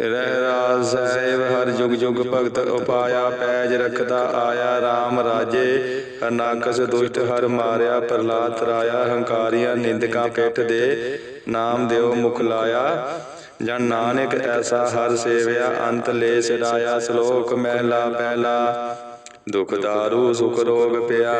ਰਹਿ ਰਾਜ ਸਾਹਿਬ, ਹਰ ਜੁਗ ਜੁਗ ਭਗਤ ਉਪਾਇਆ, ਪੈਜ ਰਖਦਾ ਆਇਆ RAM ਰਾਜੇ। ਅਨਾਕਸ ਦੁਸ਼ਟ, ਹਰ ਮਾਰਿਆ ਪ੍ਰਲਾਦ ਤਰਾਇਆ ਹੰਕਾਰੀਆਂ, ਨਿੰਦਕਾਂ ਪਿੱਠ ਦੇ ਨਾਮ ਦਿਓ, ਮੁਖ ਲਾਇਆ। ਜਨ ਨਾਨਕ ਐਸਾ ਹਰ ਸੇਵਿਆ, ਅੰਤ ਲੈ ਸਦਾਇਆ ਸ਼ਲੋਕ ਮਹਿਲਾ ਪਹਿਲਾ। ਦੁਖ ਦਾਰੂ, ਸੁਖ ਰੋਗ ਪਿਆ,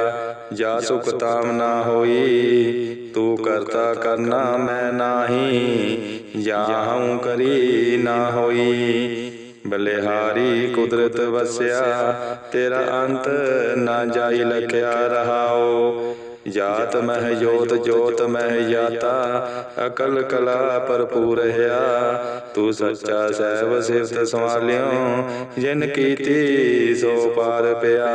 ਜਾ ਸੁਖ ਤਾਮ ਨਾ ਹੋਈ। ਤੂੰ ਕਰਤਾ ਕਰਨਾ ਮੈਂ ਨਾਹੀ। ਜਾਹਉ ਕਰੀ ਨਾ ਹੋਈ ਬਲਿਹਾਰੀ ਕੁਦਰਤ ਵਸਿਆ ਤੇਰਾ ਅੰਤ ਨਾ ਜਾਈ ਲਖਿਆ ਰਹਾਓ। ਜਾਤ ਮਹਿ ਜੋਤ ਜੋਤ ਮਹਿ ਜਾਤਾ, ਅਕਲ ਕਲਾ ਭਰਪੂਰ ਹਿਆ। ਤੂੰ ਸੱਚਾ ਸਹਿਬ ਸਿਫਤ ਸੰਭਾਲਿਓ, ਜਿਨ ਕੀਤੀ ਸੋ ਪਾਰ ਪਿਆ।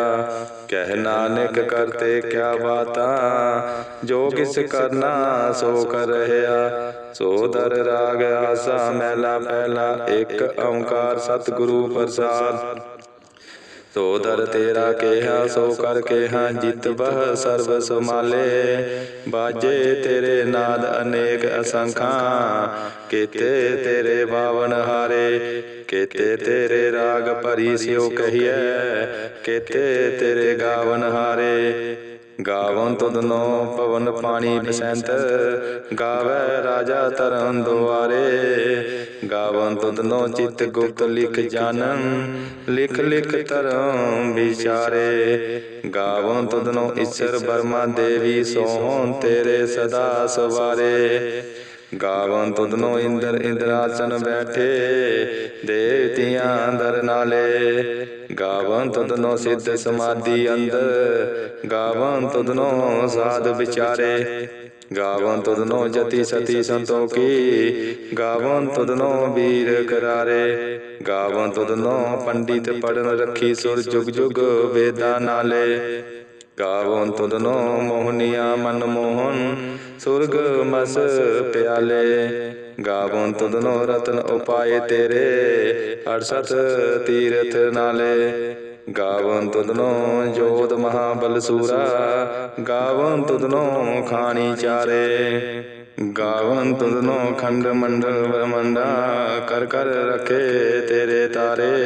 ਕਹਿ ਨਾਨਕ ਕਰਤੇ ਕਿਆ ਬਾਤਾਂ, ਜੋ ਕਿਸ ਕਰਨਾ ਸੋ ਕਰ ਰਹਾ ਸੋ ਦਰ ਰਾਗ ਆਸਾ, ਮਹਿਲਾ ਪਹਿਲਾ, ਇੱਕ ਓੰਕਾਰ ਸਤਿਗੁਰੂ ਪ੍ਰਸਾਦ। ਸੋ ਦਰ ਤੇਰਾ ਕਿਹਾ, ਸੋ ਕਰ ਕਿਹਾ, ਜਿਤ ਬਹ ਸਰਬ ਸਮਾਲੇ ਬਾਜੇ ਤੇਰੇ ਨਾਦ ਅਨੇਕ ਅਸੰਖਾਂ, ਕੀਤੇ ਤੇਰੇ ਬਾਵਨ ਹਾਰੇ। ਕੀਤੇ ਤੇਰੇ ਰਾਗ ਭਰੀ ਸਿਓ ਕਹੀਐ, ਕੀਤੇ ਤੇਰੇ ਗਾਵਨ ਹਾਰੇ ਗਾਵਨ ਤੁਧਨੋ ਪਵਨ ਪਾਣੀ ਬਸੰਤ, ਗਾਵੇ ਰਾਜਾ ਤਰਨ ਦੁਆਰੇ। ਗਾਵਨ ਤੁਧਨੋ ਚਿਤ ਗੁਪਤ ਲਿਖ ਜਾਣਨ ਲਿਖ ਲਿਖ ਤਰਮ ਵਿਚਾਰੇ। ਗਾਵਨ ਤੁਧਨੋ ਈਸ਼ਰ ਬਰਮਾ ਦੇਵੀ ਸੋਹਣ ਤੇਰੇ ਸਦਾ ਸਵਾਰੇ। ਗਾਵਨ ਤੁਧਨੋ ਇੰਦਰ ਇੰਦਰਾਸਨ ਬੈਠੇ ਦੇਵਤਿਆਂ ਅੰਦਰ ਨਾਲੇ। ਗਾਵਨ ਤੁਧਨੋ ਸਿੱਧ ਸਮਾਧੀ ਅੰਦਰ, ਗਾਵਨ ਤੁਧਨੋ ਸਾਧ ਵਿਚਾਰੇ। ਗਾਵਨ ਤੁਧਨੋ ਜਤੀ ਸਤੀ ਸੰਤੋਖੀ, ਗਾਵਨ ਤੁਧਨੋ ਵੀਰ ਕਰਾਰੇ। ਗਾਵਨ ਤੁਧਨੋ ਪੰਡਿਤ ਪੜਨ ਰੱਖੀ ਸੁਰ ਜੁਗ ਜੁਗ ਵੇਦਾਂ ਨਾਲੇ। ਗਾਵਨ ਤੁਧਨੋ ਮੋਹਨੀਆ ਮਨ ਮੋਹਨ? ਸੁਰਗ ਮਸ ਪਿਆਲੇ। ਗਾਵਨ ਤੁਧਨੋ ਰਤਨ ਉਪਾਏ ਤੇਰੇ। 68 ਤੀਰਥ ਨਾਲੇ। ਗਾਵਨ ਤੁਧਨੋ ਜੋਤ ਮਹਾਬਲ ਸੂਰਾ। ਗਾਵਨ ਤੁਧਨੋ ਖਾਣੀ ਚਾਰੇ। ਗਾਵਨ ਤੁਧਨੋ ਖੰਡ ਮੰਡਲ ਬ੍ਰਹਮੰਡਾ। ਕਰ ਕਰ ਰਖੇ ਤੇਰੇ ਤਾਰੇ।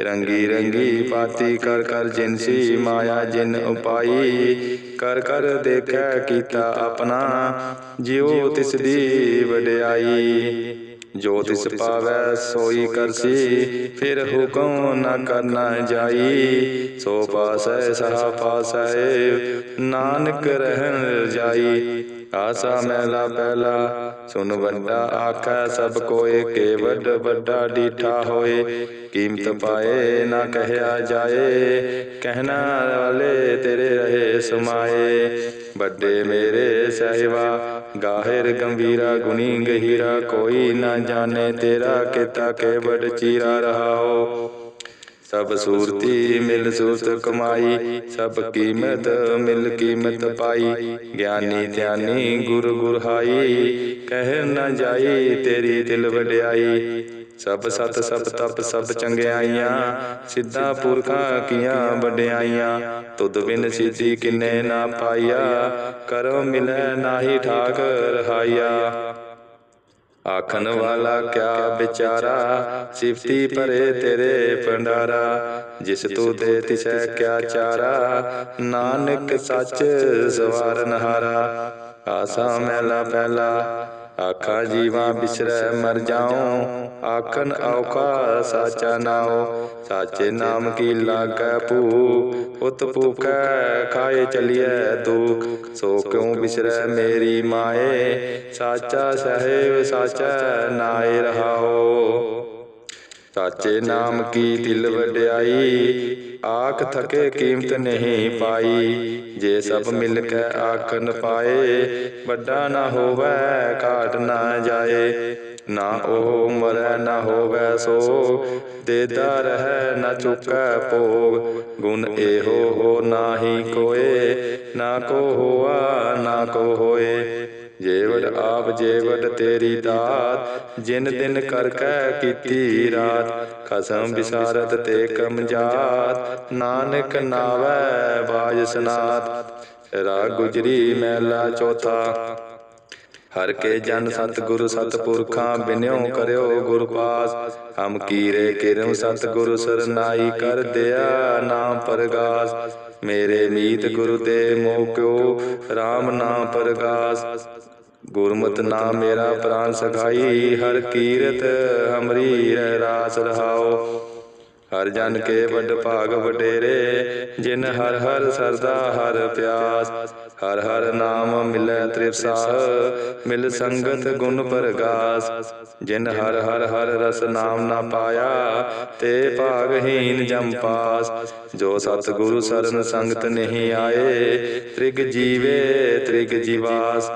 ਰੰਗੀ ਰੰਗੀ ਪਾਤੀ ਕਰ ਕਰ ਜਿਨਸੀ ਮਾਇਆ ਜਿਨ ਉਪਾਈ, ਕਰ ਕਰ ਦੇਖੈ ਕੀਤਾ ਆਪਣਾ, ਜਿਉ ਤਿਸ ਦੀ ਵਡਿਆਈ। ਜੋ ਤਿਸ ਪਾਵੈ ਸੋਈ ਕਰਸੀ ਫਿਰ ਹੁਕਮ ਨਾ ਕਰਨਾ ਜਾਈ। ਸੋ ਪਾਸੈ ਸਹਾ ਪਾਸੈ, ਨਾਨਕ ਰਹਿਣ ਜਾਈ। ਆਸਾ ਮਹਿਲਾ ਪਹਿਲਾ ਸੁਨ ਵੱਡਾ ਆਖੈ ਸਭ ਕੋਏ ਕੇ ਵੱਡ ਵੱਡਾ ਡੀਠਾ ਹੋਏ। ਕੀਮਤ ਪਾਏ ਨਾ ਕਹਿਆ ਜਾਏ, ਕਹਿਣਾ ਵਾਲੇ ਤੇਰੇ ਰਹੇ ਸਮਾਏ। ਵੱਡੇ ਮੇਰੇ ਸਹਿਵਾ ਗਾਹਿਰ ਗੰਭੀਰਾ, ਗੁਣੀ ਗਹੀਰਾ, ਕੋਈ ਨਾ ਜਾਣੇ ਤੇਰਾ ਕਿਤਾ ਕੇ ਵੱਡ ਚੀਰਾ ਰਹਾਓ ਸਭ ਸੂਰਤੀ ਮਿਲ ਸੂਰਤ ਕਮਾਈ, ਸਭ ਕੀਮਤ ਮਿਲ ਕੀਮਤ ਪਾਈ। ਗਿਆਨੀ ਧਿਆਨੀ ਗੁਰ ਗੁਰਹਾਈ ਕਹਿ ਨਾ ਜਾਈ ਤੇਰੀ ਦਿਲ ਵਡਿਆਈ। ਸਭ ਸਤ ਸਭ ਤਪ ਸਭ ਚੰਗਿਆਈਆਂ, ਸਿੱਧਾ ਪੁਰਖਾਂ ਕੀਆਂ ਵਡਿਆਈਆਂ। ਤੁਧ ਬਿਨ ਸਿੱਧੀ ਕਿਨੇ ਨਾ ਪਾਈਆ ਕਰੋ ਮਿਲੈ ਨਾਹੀ ਠਾਕ ਰਹਾਈਆ ਆਖਣ ਵਾਲਾ ਕਿਆ ਵਿਚਾਰਾ? ਸਿਫਤੀ ਭਰੇ ਤੇਰੇ ਭੰਡਾਰਾ। ਜਿਸ ਤੂੰ ਦੇ ਤਿਸੈ ਕਿਆ ਚਾਰਾ? ਨਾਨਕ ਸੱਚ ਸਵਾਰਨ ਹਾਰਾ। ਆਸਾ ਮਹਿਲਾ ਪਹਿਲਾ ਆਖਾਂ ਜੀਵਾਂ ਬਿਸਰੈ ਮਰ ਜਾਉ, ਆਖਣ ਔਖਾ ਸਾਚਾ ਨਾਉ, ਸਾਚੇ ਨਾਮ ਕੀ ਲਾਗੈ ਭੂ ਉਤ ਭੂਖੈ ਖਾਏ ਚਲਿਐ ਦੁਖ, ਸੋ ਕਿਉ ਬਿਸਰੈ ਮੇਰੀ ਮਾਏ, ਸਾਚਾ ਸਹਿਬ ਸਾਚਾ ਨਾਏ ਰਹਾਓ ਸਾਚੇ ਨਾਮ ਕੀ ਦਿਲ ਵਡਿਆਈ ਆਖ ਥਕੇ ਕੀਮਤ ਨਹੀਂ ਪਾਈ ਜੇ ਸਭ ਮਿਲ ਕੇ ਆਖਨ ਪਾਏ ਵੱਡਾ ਨਾ ਹੋਵੇ ਘਾਟ ਨਾ ਜਾਏ। ਨਾ ਉਹ ਮਰੈ ਨਾ ਹੋਵੇ ਸੋ ਦੇਦਾ ਰਹਿ ਨ ਚੁਕੈ ਭੋਗ। ਗੁਣ ਇਹੋ ਹੋ ਨਾਹੀ ਕੋਏ ਨਾ ਕੋ ਹੋਆ ਨਾ ਕੋ ਹੋਏ। ਜੇਵੜ ਆਪ ਜੇਵੜ ਤੇਰੀ ਦਾਤ ਜਿਨ ਦਿਨ ਕਰ ਕੈ ਕੀਤੀ ਰਾਤ ਖਸਮ ਵਿਸਾਰਤ ਤੇ ਕਮ ਜਾਤ ਨਾਨਕ ਨਾਵੈ ਬਾਜ ਸਨਾਤ। ਰਾਗ ਗੁਜਰੀ ਮਹਿਲਾ ਚੌਥਾ। ਹਰ ਕੇ ਜਨ ਸਤਿਗੁਰੂ ਸਤਿਪੁਰਖਾਂ ਬਿਨਿਓ ਕਰਿਓ ਗੁਰ ਪਾਸ। ਹਮ ਕੀਰੇ ਕਿਰਮ ਸਤਿਗੁਰੂ ਸਰਨਾਈ ਕਰ ਦਿਆ ਨਾਮ ਪਰਗਾਸ। ਮੇਰੇ ਮੀਤ ਗੁਰੂ ਦੇ ਮੋਹ ਕਿਓ RAM ਨਾਮ ਪਰਗਾਸ। ਗੁਰਮਤਿ ਨਾਮ ਮੇਰਾ ਪ੍ਰਾਨ ਸਖਾਈ ਹਰ ਕੀਰਤ ਹਮਰੀ ਰਹਿ ਰਾਸ ਰਹਾਓ ਹਰ ਜਨ ਕੇ ਵੱਡ ਭਾਗ ਵਡੇਰੇ ਜਿਨ ਹਰ ਹਰ ਸਰਦਾ ਹਰ ਪਿਆਸ ਹਰ ਹਰ ਨਾਮ ਮਿਲੈ ਤ੍ਰਿਪਸਾਹ ਮਿਲ ਸੰਗਤ ਗੁਣ ਪਰਗਾਸ ਜਿਨ ਹਰ ਹਰ ਹਰ ਰਸ ਨਾਮ ਨਾ ਪਾਇਆ ਤੇ ਭਾਗਹੀਨ ਜਮ ਪਾਸ ਜੋ ਸਤ ਗੁਰੂ ਸਰਨ ਸੰਗਤ ਨਹੀਂ ਆਏ ਤ੍ਰਿਗ ਜੀਵੇ ਤ੍ਰਿਗ ਜੀਵਾਸ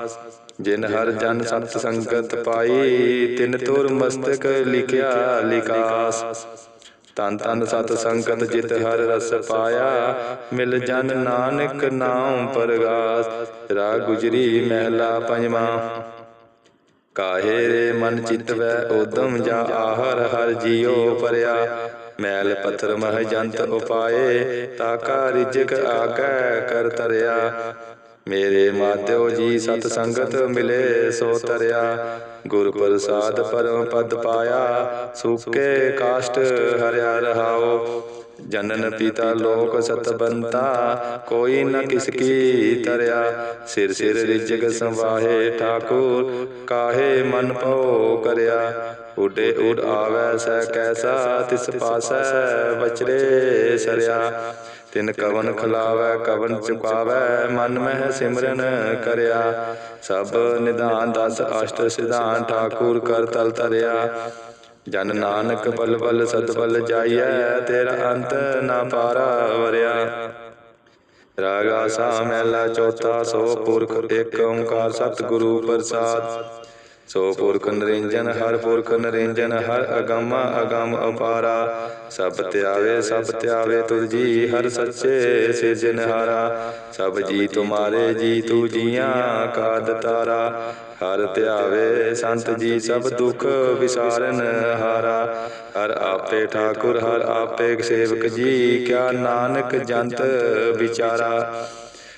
ਜਿਨ ਹਰ ਜਨ ਸਤ ਸੰਗਤ ਪਾਈ ਤਿਨ ਤੁਰ ਮਸਤਕ ਲਿਖਿਆ ਲਿਕਾਸ ਤਨ ਤਨ ਸਤ ਸੰਗਤ ਜਿਤ ਹਰ ਰਸ ਪਾਇਆ। ਮਿਲ ਜਨ ਨਾਨਕ ਨਾਮ ਪਰਗਾਸ। ਰਾਗ ਗੁਜਰੀ ਮਹਿਲਾ ਪੰਜਵਾਂ। ਕਾਹੇ ਰੇ ਮਨ ਚਿਤਵੈ ਉਦਮ ਜਾ ਆਹਰ ਹਰ ਜੀਉ ਪਰਿਆ। ਮੈਲ ਪੱਥਰ ਮਹ ਜੰਤ ਉਪਾਏ। ਤਾਕਾ ਰਿਜਕ ਆਗੈ ਕਰ ਤਰਿਆ। ਮੇਰੇ ਮਾਧਿਓ ਜੀ ਸਤ ਸੰਗਤ ਮਿਲੇ ਸੋ ਤਰਿਆ। ਗੁਰ ਪ੍ਰਸਾਦ ਪਰਮ ਪਦ ਪਾਇਆ। ਸੁਕੇ ਕਾਸ਼ਟ ਹਰਿਆ ਰਹਾਓ। ਜਨਨ ਪਿਤਾ ਲੋਕ ਸਤਬੰਤਾ ਕੋਈ ਨ ਕਿਸ ਕੀ ਤਰਿਆ। ਸਿਰ ਸਿਰ ਰਿਜਗ ਸੰਵਾਹੇ ਠਾਕੁਰ। ਕਾਹੇ ਮਨ ਭਉ ਕਰਿਆ। ਉਡੇ ਉਡ ਆਵੈ ਸੈ ਕੈਸਾ ਤਿਸ ਪਾਸੈ ਬਚਰੇ ਸਰਿਆ। ਤਿਨ ਕਵਨ ਖਲਾਵੈ, ਕਵਨ ਚੁਕਾਵੈ, ਮਨ ਮਹਿ ਸਿਮਰਨ ਕਰਿਆ। ਸਭ ਨਿਧਾਨ ਦਸ ਅਸ਼ਟ ਸਿਧਾਨ ਠਾਕੁਰ ਕਰ ਤਲ ਤਰਿਆ ਜਨ ਨਾਨਕ ਬਲ ਬਲ ਸਤ ਬਲ ਜਾਈਐ, ਤੇਰਾ ਅੰਤ ਨਾ ਪਾਰਾ ਵਰਿਆ। ਰਾਗਾ ਆਸਾ ਮਹਿਲਾ ਚੌਥਾ ਸੋ ਪੁਰਖ ਏਕ ਓੰਕਾਰ ਸਤਿਗੁਰੂ ਪ੍ਰਸਾਦ। ਸੋ ਪੁਰਖ ਨਿਰੰਜਨ, ਹਰ ਪੁਰਖ ਨਿਰੰਜਨ, ਹਰ ਅਗੰਮ ਅਗੰਮ ਅਪਾਰਾ ਸਭ ਤਿਆਵੇ ਸਭ ਤਿਆਵੇ ਤੁਧ ਜੀ, ਹਰ ਸੱਚੇ ਸਿਰਜਨਹਾਰਾ ਸਭ ਜੀ ਤੁਮਾਰੇ ਜੀ, ਤੂ ਜੀਆਂ ਕਾਦ ਤਾਰਾ। ਹਰ ਧਿਆਵੇ ਸੰਤ ਜੀ, ਸਭ ਦੁੱਖ ਵਿਸਾਰਨ ਹਾਰਾ। ਹਰ ਆਪੇ ਠਾਕੁਰ, ਹਰ ਆਪੇ ਸੇਵਕ ਜੀ, ਕਿਆ ਨਾਨਕ ਜੰਤ ਵਿਚਾਰਾ।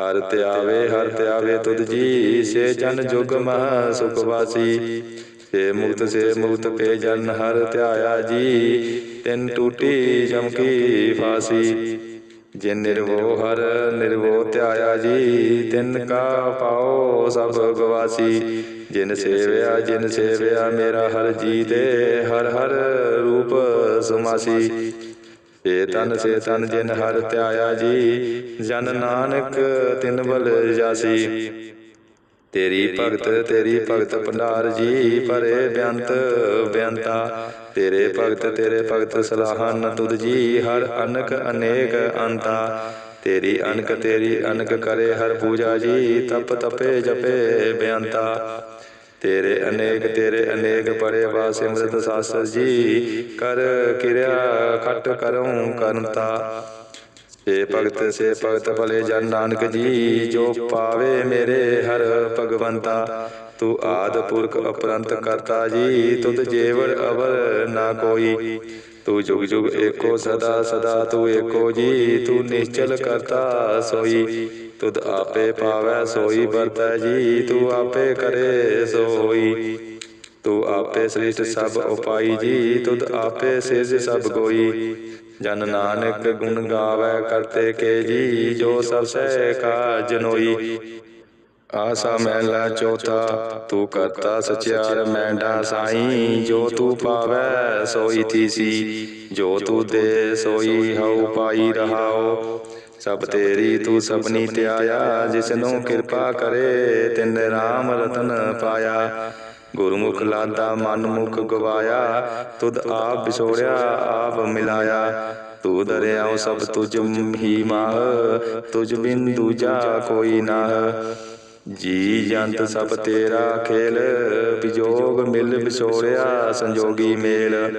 ਹਰ ਧਿਆਵੇ ਹਰ ਧਿਆਵੇ ਤੁਧ ਜੀ ਸੇ ਜਨ ਜੁਗ ਮਹ ਸੁਖ ਵਾਸੀ। ਸੇ ਮੁਕਤ ਸੇ ਮੁਕਤ ਪੇ ਜਨ ਹਰ ਧਿਆਇਆ ਜੀ। ਤਿਨ ਟੂਟੀ ਜਮਕੀ ਫਾਸੀ। ਜਿਨ ਨਿਰਵੋ ਹਰ, ਨਿਰਵੋ ਧਿਆਇਆ ਜੀ। ਤਿਨ ਕਾ ਪਾਓ ਸਭ ਗਵਾਸੀ। ਜਿਨ ਸੇਵਿਆ ਜਿਨ ਸੇਵਿਆ ਮੇਰਾ ਹਰ ਜੀ ਦੇ ਹਰ ਹਰ ਰੂਪ ਸੁਮਾਸੀ। ਸੇ ਤਨ ਸੇ ਤਨ ਜਿਨ ਹਰ ਧਿਆਇਆ ਜੀ, ਜਨ ਨਾਨਕ ਤਿਨ ਬਲ ਜਾਸੀ। ਤੇਰੀ ਭਗਤ ਤੇਰੀ ਭਗਤ ਭੰਡਾਰ ਜੀ ਪਰੇ ਬੇਅੰਤ ਬੇਅੰਤਾ। ਤੇਰੇ ਭਗਤ ਤੇਰੇ ਭਗਤ ਸਲਾਹਨ ਤੁਧ ਜੀ, ਹਰ ਅਨਕ ਅਨੇਕ ਅੰਤਾ। ਤੇਰੀ ਅਨਕ ਤੇਰੀ ਅਨਕ ਕਰੇ ਹਰ ਪੂਜਾ ਜੀ, ਤਪ ਤਪੇ ਜਪੇ ਬੇਅੰਤਾ। ਤੇਰੇ ਅਨੇਕ ਤੇਰੇ ਅਨੇਕ ਪਰੇ ਵਾ ਸਿਮਰਤ ਸਾਸਰ ਜੀ। ਕਰ ਕਿਰਿਆ ਖਟ ਕਰਉ ਕਰਨਤਾ। ਸੇ ਭਗਤ ਸੇ ਭਗਤ ਭਲੇ ਜਨ ਨਾਨਕ ਜੀ, ਜੋ ਪਾਵੇ ਮੇਰੇ ਹਰ ਭਗਵੰਤਾ। ਤੂੰ ਆਦ ਪੁਰਖ ਅਪਰੰਤ ਕਰਤਾ ਜੀ, ਤੁਧ ਜੇਵਰ ਅਵਰ ਨਾ ਕੋਈ। ਤੂੰ ਜੁਗ ਜੁਗ ਏਕੋ ਸਦਾ ਸਦਾ ਤੂੰ ਏਕੋ ਜੀ, ਤੂੰ ਨਿਸ਼ਚਲ ਕਰਤਾ ਸੋਈ। ਤੁਧ ਆਪੇ ਪਾਵੈ, ਸੋਈ ਵਰਤੈ ਜੀ, ਤੂੰ ਆਪੇ ਕਰੇ ਸੋ ਹੋਈ ਤੂੰ ਆਪੇ ਸ੍ਰਿਸ਼ਟ ਸਭ ਉਪਾਈ ਜੀ, ਤੁਧ ਆਪੇ ਸਿਰਜ ਸਭ ਗੋਈ। ਜਨ ਨਾਨਕ ਗੁਣ ਗਾਵੇ, ਕਰਤੇ ਕੇ ਜੀ, ਜੋ ਸਭ ਸਹਿ ਕਾ ਜਨੋਈ ਆਸਾ ਮਹਿਲਾ ਚੌਥਾ, ਤੂੰ ਕਰਤਾ ਸਚਿਆਰ ਮੈਂਡਾ ਸਾਈ। ਜੋ ਤੂੰ ਪਾਵੈ, ਸੋਈ ਥੀਸੀ ਜੋ ਤੂੰ ਦੇ, ਸੋਈ ਹਉ ਪਾਈ ਰਹਾਓ। ਸਭ ਤੇਰੀ ਤੂੰ ਸਭਨੀ ਧਿਆਇਆ ਜਿਸਨੂੰ ਕਿਰਪਾ ਕਰੇ, ਤਿਨ ਰਾਮ ਰਤਨ ਪਾਇਆ। ਗੁਰਮੁਖ ਲਾਦਾ ਮਨ ਮੁਖ ਗਵਾਇਆ, ਤੁਧ ਆਪ ਵਿਛੋੜਿਆ, ਆਪ ਮਿਲਾਇਆ। ਤੂੰ ਦਰਿਆਉ ਸਭ ਤੁਝ ਹੀ ਮਾਹ, ਤੁਝ ਬਿਨ ਦੂਜਾ ਕੋਈ ਨਾਹ। ਜੀ ਜੰਤ ਸਭ ਤੇਰਾ ਖੇਲ ਵਿਜੋਗ ਮਿਲ ਵਿਛੋੜਿਆ, ਸੰਜੋਗੀ ਮੇਲ।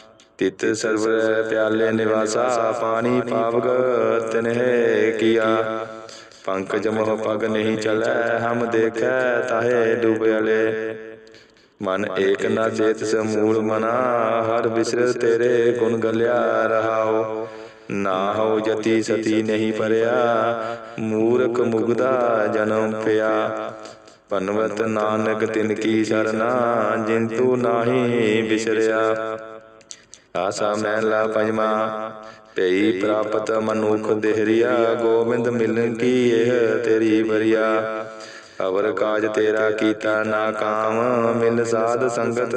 ਤਿਤ ਸਰਵ ਪਿਆਲੇ ਨਿਵਾਸਾ, ਪਾਣੀ ਪਾਵਗ ਤਿਨਹਿ ਕੀਆ। ਪੰਕਜ ਮੋਹ ਪਗ ਨਹੀਂ ਚਲੈ, ਹਮ ਦੇਖੈ ਤਾਹੇ ਡੁਬਿਆਲੇ ਮਨ ਏਕ ਨਾ ਚੇਤ ਸਮੂਲ ਮਨਾ, ਹਰ ਬਿਸਰ ਤੇਰੇ ਗੁਣ ਗਲਿਆ ਰਹਾਓ। ਨਾ ਹੋ ਜਤੀ ਸਤੀ ਨਹੀਂ ਪਰਿਆ, ਮੂਰਖ ਮੁਗਦਾ ਜਨਮ ਪਿਆ। ਪਨਵਤ ਨਾਨਕ ਤਿਨ ਕੀ ਸਰਨਾ, ਜਿੰਤੂ ਤੂੰ ਨਾਹੀ ਬਿਸਰਿਆ। ਆਸਾ ਮਹਿਲਾ ਪੰਜਵਾ ਪਈ ਪ੍ਰਾਪਤ ਮਨੁਖ ਦੇਹਰੀਆ ਗੋਬਿੰਦ ਮਿਲਨ ਕੀ ਇਹ ਤੇਰੀ ਬਰੀਆ ਅਵਰ ਕਾਜ ਤੇਰਾ ਕੀਤਾ ਨਾ ਕਾਮ ਮਿਲ ਸਾਧ ਸੰਗਤ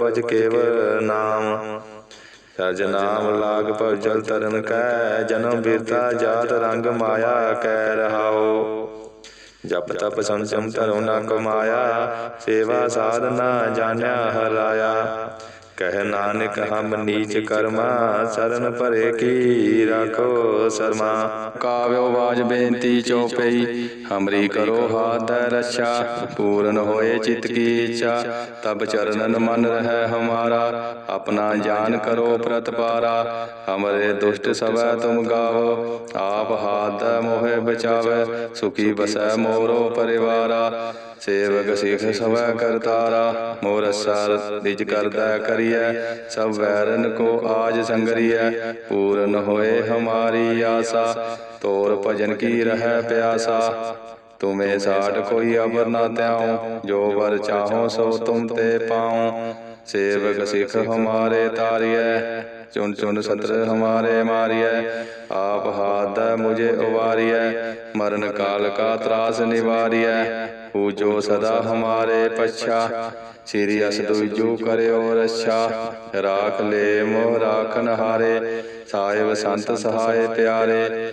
ਬਜ ਕੇਵਲ ਨਾਮ। ਸਰਜ ਨਾਮ ਲਾਗ ਭਜਲ ਤਰਨ ਕੈ ਜਨਮ ਬਿਰਤਾ ਜਾਤ ਰੰਗ ਮਾਇਆ ਕੈ ਰਹਾਓ। ਜਪ ਤਪ ਸੰਸਮ ਧਰੋ ਨਾ ਕਮਾਇਆ ਸੇਵਾ ਸਾਧਨਾ ਜਾਣਿਆ ਹਰਾਇਆ। ਕਹਿ ਨਾਨਕ ਹਮ ਨੀਚ ਕਰਮਾ ਸਰਨ ਭਰੇ ਕੀ ਰਾਖੋ ਸਰਮਾ। ਕਾਵਿਓ ਬਾਜ ਬੇਨਤੀ ਚਉਪਈ ਹਮਰੀ ਕਰੋ ਹਾਥ ਰੱਛਾ। ਪੂਰਨ ਹੋਏ ਚਿਤ ਕੀ ਇੱਛਾ। ਤਬ ਚਰਨਨ ਮਨ ਰਹਿ ਹਮਾਰਾ। ਆਪਣਾ ਜਾਨ ਕਰੋ ਪ੍ਰਤਪਾਰਾ। ਹਮਰੇ ਦੁਸ਼ਟ ਸਵੈ ਤੁਮ ਗਾਵੋ। ਆਪ ਹਾਥ ਮੋਹਿ ਬਚਾਵੇ। ਸੁਖੀ ਬਸੈ ਮੋਰੋ ਪਰਿਵਾਰਾ। ਸੇਵਕ ਸਿਖ ਸਵੈ ਕਰਤਾਰਾ ਮੋਰ ਸਰ ਨਿਜ ਕਰਦਾ ਕਰੀਐ ਸਭ ਵੈਰਨ ਕੋ ਆਜ ਸੰਗਰੀਐ ਪੂਰਨ ਹੋਏ ਹਮਾਰੀ ਆਸਾ ਤੋਰ ਭਜਨ ਕੀ ਰਹਿ ਪਿਆਸਾ ਤੁਮੇ ਸਾਡ ਕੋਈ ਅਬਰ ਨਾ ਤਿਆਉ ਜੋ ਵਰ ਚਾਹੋ ਸੋ ਤੁਮ ਤੇ ਪਾਉ। ਸੇਵਕ ਸਿਖ ਹਮਾਰੇ ਤਾਰੀਐ ਚੁਨ ਚੁਨ ਸਤਰ ਹਮਾਰੇ ਮਾਰੀਐ ਆਪ ਹਾਥ ਮੁਝੇ ਉਵਾਰੀਐ ਮਰਨ ਕਾਲ ਕਾ ਤਰਾਸ ਨਿਵਾਰੀਐ ਪੂਜੋ ਸਦਾ ਹਮਾਰੇ ਪਛਾ ਸ੍ਰੀ ਅਸ ਦੁਜੂ ਕਰਿਓ ਰੱਛਾ ਰਾਖ ਲੈ ਮੋਹ ਰਾਖਨ ਹਾਰੇ ਸਾਹਿਬ ਸੰਤ ਸਹਾਇ ਪਿਆਰੇ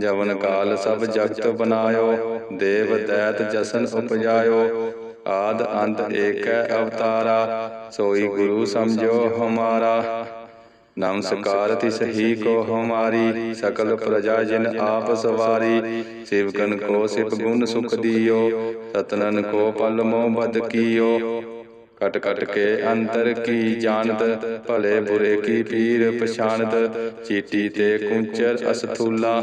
ਜਵਨ ਕਾਲ ਸਭ ਜਗਤ ਬਨਾਇਓ ਦੇਵ ਦੈਤ ਜਸਨ ਉਪਜਾਇਓ ਆਦ ਅੰਤ ਏਕੈ ਅਵਤਾਰਾ ਸੋਈ ਗੁਰੂ ਸਮਝੋ ਹਮਾਰਾ। ਨਮਸਕਾਰ ਤਿਸ ਹੀ ਕੋ ਹਮਾਰੀ ਸਕਲ ਪ੍ਰਜਾ ਜਿਨ ਆਪ ਸਵਾਰੀ ਸੇਵਕਨ ਕੋ ਸਿਪ ਗੁਣ ਸੁਖ ਦਿਓ ਸਤਨਨ ਕੋ ਪਲ ਮੋ ਬਦ ਕੀਓ। ਕਟ ਕਟ ਕੇ ਅੰਤਰ ਕੀ ਜਾਣਤ ਭਲੇ ਬੁਰੇ ਕੀ ਪੀਰ ਪਛਾਨਤ ਚੀਟੀ ਤੇ ਕੁੰਚਰ ਅਸਥੂਲਾ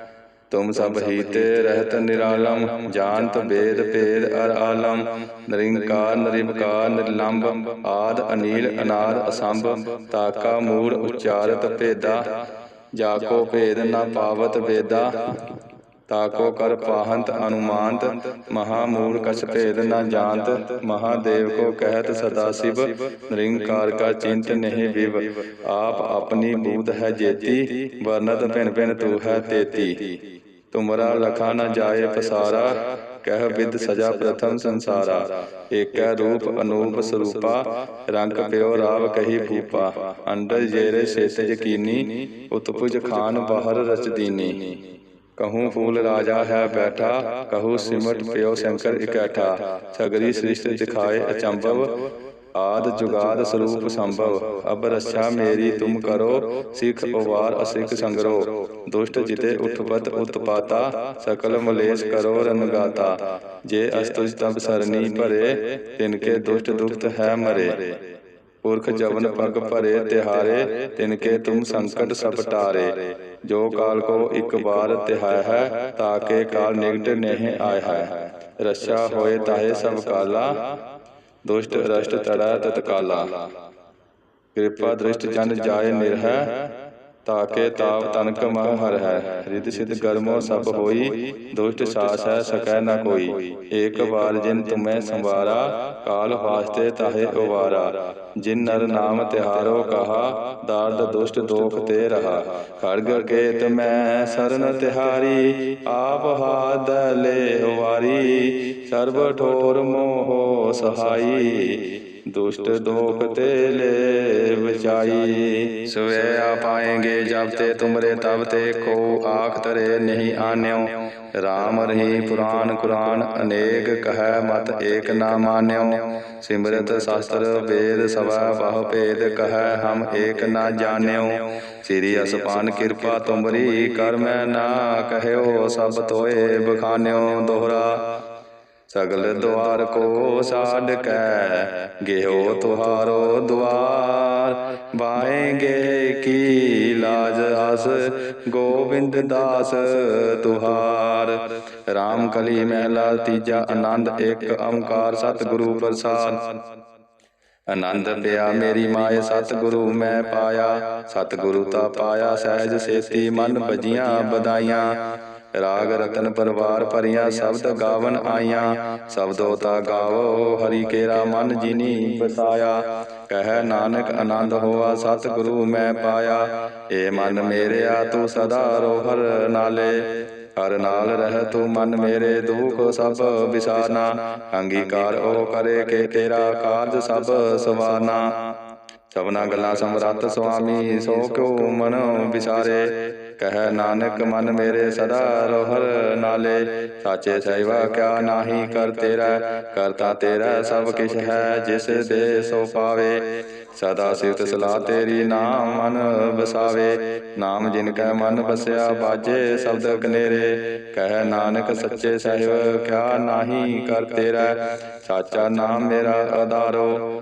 ਤੁਮ ਸਭ ਹੀ ਤੇ ਰਹਿਤ ਨਿਰਾਲਮ ਜਾਣਤ ਵੇਦ ਭੇਦ ਅਰ ਆਲਮ। ਨਰਿੰਕਾਰ ਨਰਿਮਕਾਰ ਨਿਰਲੰਭ ਆਦ ਅਨੀਲ ਅਨਾਦ ਅਸੰਭ। ਤਾਕਾ ਮੂੜ ਉਚਾਰਤ ਭੇਦਾ। ਜਾ ਕੋ ਭੇਦ ਨ ਪਾਵਤ ਵੇਦਾ ਤਾਕੋ ਕਰ ਪਾਹੰਤ ਅਨੁਮਾਨਤ। ਮਹਾ ਮੂਲ ਕਛ ਭੇਦ ਨ ਜਾਣਤ। ਮਹਾਦੇਵ ਕੋ ਕਹਿਤ ਸਦਾ ਸਿਵ। ਨਿਰੰਕਾਰ ਕਾ ਚਿੰਤ ਨਹੀਂ ਵਿਵ। ਆਪ ਆਪਣੀ ਬੂਧ ਹੈ ਜੇਤੀ। ਵਰਨਤ ਭਿਨ ਭਿਨ ਤੂ ਹੈ ਤੇਤੀ। ਤੁਮਰਾ ਲਖਾ ਨ ਜਾਏ ਪਸਾਰਾ ਕਹਿ ਵਿਦ ਸਜਾ ਪ੍ਰਥਮ ਸੰਸਾਰਾ। ਏਕੈ ਰੂਪ ਅਨੂਪ ਸਰੂਪਾ ਰੰਗ ਪਿਓ ਰਾਵ ਕਹੀ ਭੂਪਾ ਅੰਡਰ ਜੇਰੇ ਸੇਤ ਯਕੀਨੀ ਉਤਪੁਜ ਖਾਨ ਬਾਹਰ ਰਚ ਦੀਨੀ। ਕਹੂੰ ਫੂਲ ਰਾਜਾ ਹੈ ਬੈਠਾ ਕਹੂੰ ਸਿਮਟ ਪਿਓ ਸ਼ੰਕਰ ਇਕੱਠਾ। ਸਗਰੀ ਸ੍ਰਿਸ਼ਟ ਦਿਖਾਏ ਅਚੰਭਵ ਆਦ ਜੁਗਾਦ ਸਰੂਪ ਸੰਭਵ। ਅਬ ਰੱਛਾ ਮੇਰੀ ਤੁਮ ਕਰੋ ਸਿੱਖ ਉਵਾਰ ਅਸਿੱਖ ਸੰਗਰੋ। ਦੁਸ਼ਟ ਜਿਤੇ ਉਠਪਤ ਉਤਪਾਤਾ ਸਕਲ ਮਲੇਸ਼ ਕਰੋ ਰਨਗਾਤਾ ਜੇ ਅਸਤੁਜ ਤਬ ਸਰਨੀ ਭਰੇ ਤਿਨਕੇ ਦੁਸ਼ਟ ਦੁਖਤ ਹੈ ਮਰੇ। ਪੁਰਖ ਜਵਨ ਪਗ ਭਰੇ ਤਿਹਾਰੇ ਤਿਨਕੇ ਤੁਮ ਸੰਕਟ ਸਭ ਟਾਰੇ। ਜੋ ਕਾਲ ਕੋ ਇੱਕ ਬਾਰ ਤਿਹਾਇ ਹੈ ਤਾਕੇ ਕਾਲ ਨਿਗਟ ਨਹੀਂ ਆਇ ਹੈ। ਰਛਾ ਹੋਏ ਤਾਹੇ ਸਭ ਕਾਲਾ ਦੁਸ਼ਟ ਰਸ਼ਟ ਤੜਾ ਤਤਕਾਲਾ। ਕਿਰਪਾ ਦ੍ਰਿਸ਼ਟ ਜਨ ਜਾਏ ਨਿਰਹਿ। ਤਾਕੇ ਤਾਪ ਤਨਕ ਮਹ ਹਰ ਹੈ। ਰਿਦ ਸਿਧ ਗਰਮੋ ਸਭ ਹੋਈ, ਦੁਸ਼ਟ ਸਾਸ ਹੈ, ਸਕੈ ਨਾ ਕੋਈ। ਏਕ ਵਾਰ ਜਿਨ ਤੁਮੈ ਸੰਵਾਰਾ, ਕਾਲ ਵਾਸਤੇ ਤਾਹੇ ਉਵਾਰਾ। ਜਿਨ ਨਰ ਨਾਮ ਤਿਹਾਰੋ ਕਹਾ, ਦਾਰਦ ਦੁਸ਼ਟ ਦੋਖ ਤੇ ਰਹਾ। ਖੜਗ ਕੇਤ ਮੈਂ ਸਰਨ ਤਿਹਾਰੀ, ਆਪ ਹਾਦ ਲੈ ਵਾਰੀ ਸਰਬ ਠੋਰ ਮੋਹ ਸਹਾਈ। ਦੁਸ਼ਟ ਦੋਖ ਤੇ ਲੈ ਬਚਾਈ। ਸਵੇ ਆ ਪਾਏਗੇ ਜਬ ਤੇ ਤੁਮਰੇ ਤਬ ਤੇ ਕੋ ਆਖ ਤਰੇ ਨਹੀਂ ਆਨਿਓ। RAM ਰਹੀ ਪੁਰਾਨ ਕੁਰਾਨ ਅਨੇਕ ਕਹੈ ਮਤ ਏਕ ਨਾ ਮਾਨਿਓ। ਸਿਮਰਤ ਸ਼ਾਸਤਰ ਵੇਦ ਸਵਾ ਬਹੁ ਭੇਦ ਕਹੈ ਹਮ ਏਕ ਨਾ ਜਾਣਿਓ। ਸ੍ਰੀ ਅਸਪਾਨ ਕਿਰਪਾ ਤੁਮਰੀ ਕਰ ਮੈਂ ਨਾ ਕਹਿਓ ਸਭ ਤੋਏ ਬਖਾਨਿਓ। ਦੋਹਰਾ ਸਗਲ ਦੁਆਰ ਕੋ ਸਾਡ ਕੈ ਗਿਓ ਤੁਹਾਰੋ ਦੁਆਰ ਬਾਏਗੇ ਕੀ ਲਾਜ ਅਸ ਗੋਬਿੰਦ ਦਾਸ ਤੁਹਾਰ। RAM ਕਲੀ ਮਹਿਲਾ ਤੀਜਾ ਆਨੰਦ ਇੱਕ ਓੰਕਾਰ ਸਤਿਗੁਰੂ ਪ੍ਰਸਾਦ। ਆਨੰਦ ਪਿਆ ਮੇਰੀ ਮਾਏ ਸਤਿਗੁਰੂ ਮੈਂ ਪਾਇਆ। ਸਤਿਗੁਰੂ ਤਾ ਪਾਇਆ ਸਹਿਜ ਸੇਤੀ ਮਨ ਭਜੀਆਂ ਬਦਾਈਆਂ ਰਾਗ ਰਤਨ ਪਰਵਾਰ ਭਰੀਆਂ ਸ਼ਬਦ ਗਾਵਨ ਆਈਆਂ। ਸ਼ਬਦੋ ਤਾ ਗਾਵੋ ਹਰੀ ਕੇਰਾ ਮਨ ਜਿਨੀ ਬਸਾਇਆ ਕਹਿ ਨਾਨਕ ਆਨੰਦ ਹੋਆ ਸਤਿਗੁਰੂ ਮੈਂ ਪਾਇਆ। ਏ ਮਨ ਮੇਰਿਆ ਤੂੰ ਸਦਾ ਰੋਹਰ ਨਾਲੇ। ਹਰ ਨਾਲ ਰਹਿ ਤੂੰ ਮਨ ਮੇਰੇ ਦੁਖ ਸਭ ਵਿਸਾਰਨਾ। ਅੰਗੀਕਾਰ ਉਹ ਕਰੇ ਕਿ ਤੇਰਾ ਕਾਰਜ ਸਭ ਸਵਾਰਨਾ। ਸਭਨਾ ਗੱਲਾਂ ਸਮਰੱਥ ਸੁਆਮੀ ਸੋ ਕਿਉ ਮਨ ਵਿਸਾਰੇ? ਕਹਿ ਨਾਨਕ ਮਨ ਮੇਰੇ ਸਦਾ ਰੋਹਰ ਨਾਲੇ, ਸਾਚੇ ਸਹਿਵਾ ਕਿਆ ਨਾਹੀ ਕਰ ਤੇਰਾ ਕਰਤਾ ਤੇਰਾ ਸਭ ਕਿਛ ਹੈ ਜਿਸ ਦੇ ਸੋ ਪਾਵੇ। ਸਦਾ ਸਿਫਤ ਸਲਾਹ ਤੇਰੀ ਨਾਮ ਮਨ ਵਸਾਵੇ। ਨਾਮ ਜਿਨ ਕੈ ਮਨ ਵਸਿਆ ਬਾਜੇ ਸ਼ਬਦ ਕਨੇਰੇ। ਕਹਿ ਨਾਨਕ ਸੱਚੇ ਸਾਹਿਬ ਕਿਆ ਨਾਹੀ ਕਰ ਤੇਰਾ। ਸਾਚਾ ਨਾਮ ਮੇਰਾ ਆਧਾਰੋ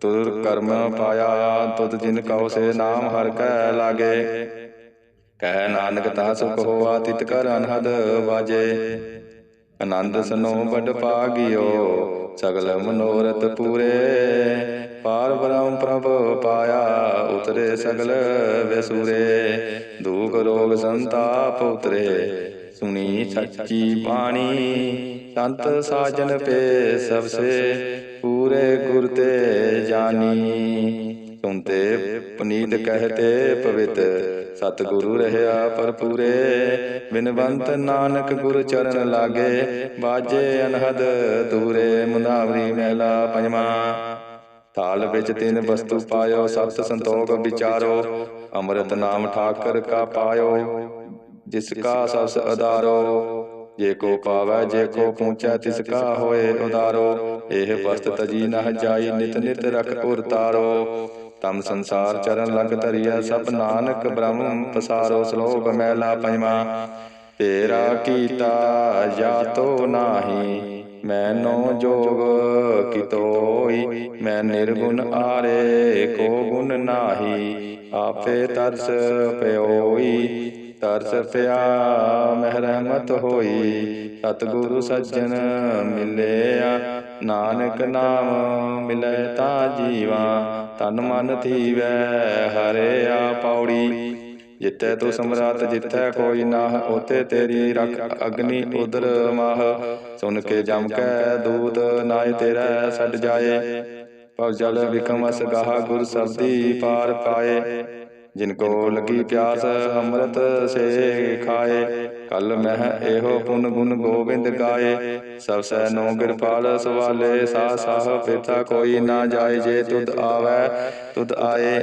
ਤੁਰ ਕਰਮ ਪਾਇਆ, ਤੁਧ ਜਿਨ ਕਉ ਸੇ ਨਾਮ ਹਰ ਕੈ ਲਾਗੇ। ਕਹਿ ਨਾਨਕ ਤਾ ਸੁਖ ਹੋਆ, ਤਿਤ ਕਰ ਅਨਹਦ ਵਾਜੇ। ਆਨੰਦ ਸਨੋ ਬੜ ਪਾਗਿਓ ਸਗਲ ਮਨੋਰਥ ਪੂਰੇ। ਪਾਰ ਬ੍ਰਹਮ ਪ੍ਰਭ ਪਾਇਆ, ਉਤਰੇ ਸਗਲ ਵਿਸੂਰੇ। ਦੁਖ ਰੋਗ ਸੰਤਾਪ ਉਤਰੇ, ਸੁਣੀ ਸੱਚੀ ਬਾਣੀ, ਸੰਤ ਸਾਜਨ ਪੇ ਸਭ ਸੇ ਪੂਰੇ ਗੁਰ ਤੇ ਜਾਨੀ ਸੁਨਤੇ ਪਨੀਤ ਕਹਤੇ ਪਵਿੱਤ। ਸਤਿਗੁਰੂ ਰਹਿਆ ਪਰਪੂਰੇ ਬਿਨਵੰਤ ਨਾਨਕ ਗੁਰ ਚਰਨ ਲਾਗੇ। ਬਾਜੇ ਅਨਹਦ ਦੂਰੇ ਮੁਨਾਵਰੀ ਮਹਿਲਾ ਪੰਜਵਾ। ਥਾਲ ਵਿੱਚ ਤਿੰਨ ਵਸਤੂ ਪਾਇਓ, ਸਤ ਸੰਤੋਖ ਵਿਚਾਰੋ। ਅੰਮ੍ਰਿਤ ਨਾਮ ਠਾਕਰ ਕਾ ਪਾਇਓ, ਜਿਸ ਕਾ ਸਸ ਅਦਾਰੋ ਜੇ ਕੋ ਪਾਵੈ ਜੇ ਕੋ ਪੂੰਚੈ ਤਿਸ ਕਾ ਹੋਏ ਉਦਾਰੋ। ਇਹ ਵਸਤ ਤਜੀ ਨਹ ਜਾਈ ਨਿਤ ਨਿਤ ਰਖ ਉਰ ਤਾਰੋ ਤਮ ਸੰਸਾਰ ਚਰਨ ਲੰਗ ਧਰਿਆ ਸਭ ਨਾਨਕ ਬ੍ਰਹਮ ਪਸਾਰੋ ਸ਼ਲੋਕ ਮਹਿਲਾ ਪੰਜਵਾ। ਤੇਰਾ ਕੀਤਾ ਜਾਤੋ ਨਾਹੀ। ਮੈਨੋ ਜੋਗ ਕਿਤੋਈ। ਮੈਂ ਨਿਰਗੁਣ ਆਰੇ ਕੋ ਗੁਣ ਨਾਹੀ। ਆਪੇ ਤਰਸ ਪਿਓਈ। ਤਰਸ ਪਿਆ ਮਹਿ ਰਹਿਮਤ ਹੋਈ ਸਤਿਗੁਰੂ ਸੱਜਣ ਮਿਲਿਆ। ਨਾਨਕ ਨਾਮ ਮਿਲੇ ਤਾਂ ਜੀਵਾ ਤਨ ਮਨ ਥੀਵੈ ਹਰਿਆ ਪੌੜੀ। ਜਿੱਤੈ ਤੂੰ ਸਮਰਾਤ ਜਿੱਥੈ ਕੋਈ ਨਾਹ ਉਤੇ ਤੇਰੀ ਰਖ ਅਗਨੀ ਉਦਰ ਮਾਹ। ਸੁਨ ਕੇ ਜਮ ਕੈ ਦੂਤ ਨਾਏ ਤੇਰਾ ਛੱਡ ਜਾਏ। ਭਵ ਜਲ ਵਿਕਮਸ ਗਾਹ ਗੁਰ ਸਬਦੀ ਪਾਰ ਪਾਏ। ਜਿਨ ਕੋ ਲਗੀ ਪਿਆਸ ਅੰਮ੍ਰਿਤ ਸੇ ਖਾਏ ਕਲ ਮਹਿ ਇਹੋ ਪੁਨ ਗੁਣ ਗੋਬਿੰਦ ਗਾਏ। ਸਭ ਸੈ ਨੋ ਕਿਰਪਾਲ ਸਵਾਲੇ ਸਾ ਸਾਹ ਪਿਤਾ ਕੋਈ ਨਾ ਜਾਏ ਜੇ ਤੁਧ ਆਵੈ ਤੁਧ ਆਏ।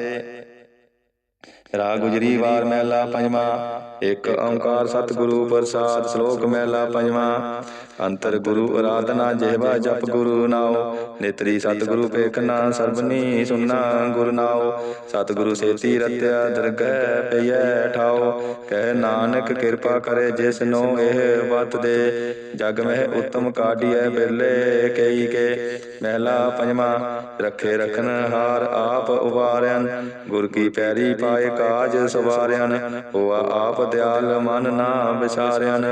ਰਾਗ ਗੁਜਰੀ ਵਾਰ ਮਹਿਲਾ ਪੰਜਵਾ ਇੱਕ ਓੰਕਾਰ ਸਤਿਗੁਰੂ ਪ੍ਰਸਾਦ ਸ਼ਲੋਕ ਮਹਿਲਾ ਪੰਜਵਾ। ਅੰਤਰ ਗੁਰੂ ਅਰਾਧਨਾ ਜਿਹਵਾ ਜਪ ਗੁਰੂ ਨਾਉ। ਨੇਤਰੀ ਸਤਿਗੁਰੂ ਪੇਖਨਾ ਸਰਬਨੀ ਸੁਨਾ ਗੁਰ ਨਾਉ। ਸਤਿਗੁਰੂ ਸੇਤੀ ਰਤਿਆ ਦਰਗਹਿ ਪਈਐ ਠਾਉ। ਕਹਿ ਨਾਨਕ ਕਿਰਪਾ ਕਰੇ ਜਿਸ ਨੂੰ ਇਹ ਵਤ ਦੇ। ਜਗ ਮਹਿ ਉਤਮ ਕਾਢੀਐ ਬਿਰਲੇ ਕਈ ਕੇ। ਮਹਿਲਾ ਪੰਜਵਾ ਰੱਖੇ ਰਖਨ ਹਾਰ ਆਪ ਉਵਾਰਿਆਨ ਗੁਰ ਕੀ ਪੈਰੀ ਪਾਏ ਕਾਜ ਸਵਾਰਿਆਨ ਹੋਆ ਆਪ ਦਿਆਲ ਮਨ ਨਾ ਵਿਸਾਰਿਆਨ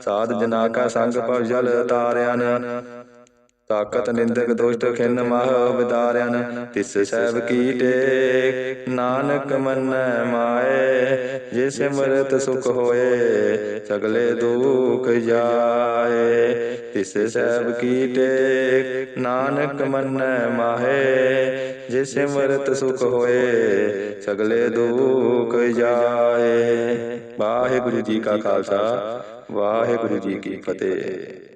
ਸਾਧ ਜਨਾ ਕਾ ਸੰਗ ਭਵ ਜਲ ਤਾਰਿਆਨ ਤਾਕਤ ਨਿੰਦਕ ਦੁਸ਼ਟ ਖਿਨ ਮਹ ਵਿਦਾਰਿਆਨ, ਤਿਸ ਸਹਿਬ ਕੀ ਟੇਕ ਨਾਨਕ ਮੰਨੈ ਮਾਏ, ਜਿਸ ਸਿਮਰਤ ਸੁਖ ਹੋਏ, ਸਗਲੇ ਦੁਖ ਜਾਏ। ਤਿਸ ਸਹਿਬ ਕੀ ਟੇਕ ਨਾਨਕ ਮੰਨੈ ਮਾਏ ਜਿਸ ਸਿਮਰਤ ਸੁਖ ਹੋਏ, ਸਗਲੇ ਦੁਖ ਜਾਏ। ਵਾਹਿਗੁਰੂ ਜੀ ਕਾ ਖਾਲਸਾ, ਵਾਹਿਗੁਰੂ ਜੀ ਕੀ ਫਤਿਹ।